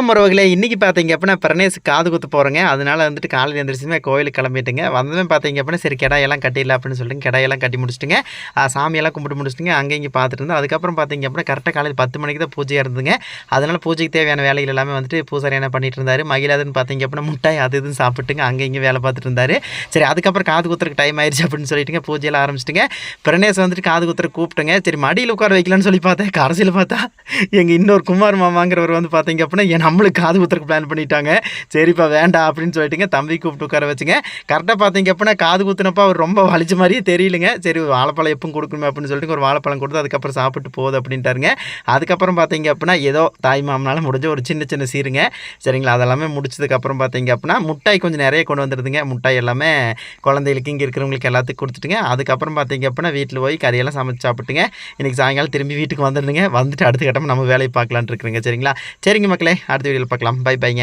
வணக்கம் உறவுகளே. இன்றைக்கி பார்த்தீங்க அப்படின்னா பிரணேஸ் காது குத்து போகிறேங்க அதனால வந்துட்டு காலையில் எழுந்திரிச்சுமே கோயிலுக்கு கிளம்பிட்டுங்க. வந்ததுமே பார்த்தீங்க அப்படின்னா சரி கிடாயெல்லாம் கட்டிடல அப்படின்னு சொல்லிட்டு கிடாயெல்லாம் கட்டி முடிச்சிட்டுங்க. சாமியெல்லாம் கும்பிட்டு முடிச்சிட்டுங்க அங்கே இங்கே பார்த்துட்டு இருந்தோம் அதுக்கப்புறம் பார்த்தீங்க அப்படின்னா கரெக்டாக காலையில் பத்து மணிக்கு தான் பூஜையாக இருந்துங்க அதனால் பூஜைக்கு தேவையான வேலைகள் எல்லாமே வந்துட்டு பூசாரி என்ன பண்ணிட்டு இருந்தார் மகிழாதுன்னு பார்த்தீங்க அப்படின்னா முட்டாய் அது இதுன்னு சாப்பிட்டுங்க அங்கே இங்கே வேலை பார்த்துட்டு இருந்தார். சரி அதுக்கப்புறம் காது குத்துறக்கு டைம் ஆயிடுச்சு அப்படின்னு சொல்லிட்டுங்க பூஜையெல்லாம் ஆரம்பிச்சிட்டுங்க. பிரணேஸ் வந்துட்டு காது குத்துற கூப்பிட்டுங்க. சரி மடியில் உட்கார வைக்கலான்னு சொல்லி பார்த்தேன். கரசியில் பார்த்தா எங்கள் இன்னொரு குமார் மாமாங்கிறவர் வந்து பார்த்தீங்க அப்படின்னா நம்மளுக்கு காது குத்துறக்கு பிளான் பண்ணிட்டாங்க. சரிப்பா வேண்டாம் அப்படின்னு சொல்லிட்டுங்க தம்பி கூப்பிட்டு உட்கார வச்சுங்க. கரெக்டாக பார்த்தீங்க அப்படின்னா காது குத்துனப்பா அவர் ரொம்ப வலிச்ச மாதிரியே தெரியலங்க. சரி ஒரு வாழைப்பழம் எப்பவும் கொடுக்கணுமே அப்படின்னு சொல்லிட்டு ஒரு வாழைப்பழம் கொடுத்து அதுக்கப்புறம் சாப்பிட்டு போகுது அப்படின்ட்டாருங்க. அதுக்கப்புறம் பார்த்தீங்க அப்படின்னா ஏதோ தாய் மாமனால் முடிஞ்ச ஒரு சின்ன சின்ன சீருங்க. சரிங்களா அதெல்லாமே முடிச்சதுக்கப்புறம் பார்த்தீங்க அப்படின்னா முட்டாய் கொஞ்சம் நிறைய கொண்டு வந்துடுதுங்க முட்டாய் எல்லாமே குழந்தைகளுக்கு இங்கே இருக்கிறவங்களுக்கு எல்லாத்துக்கும் கொடுத்துட்டுங்க. அதுக்கப்புறம் பார்த்தீங்க அப்படின்னா வீட்டில் போய் கறியெல்லாம் சமைச்சு சாப்பிட்டுங்க. இன்றைக்கி சாயங்காலம் திரும்பி வீட்டுக்கு வந்துடுங்க வந்துட்டு அடுத்த கட்டமாக நம்ம வேலையை பார்க்கலான்ட்டு இருக்கிறேங்க. சரிங்களா? சரிங்க மக்களே அடுத்த வீடியோவில் பார்க்கலாம். பை பைங்க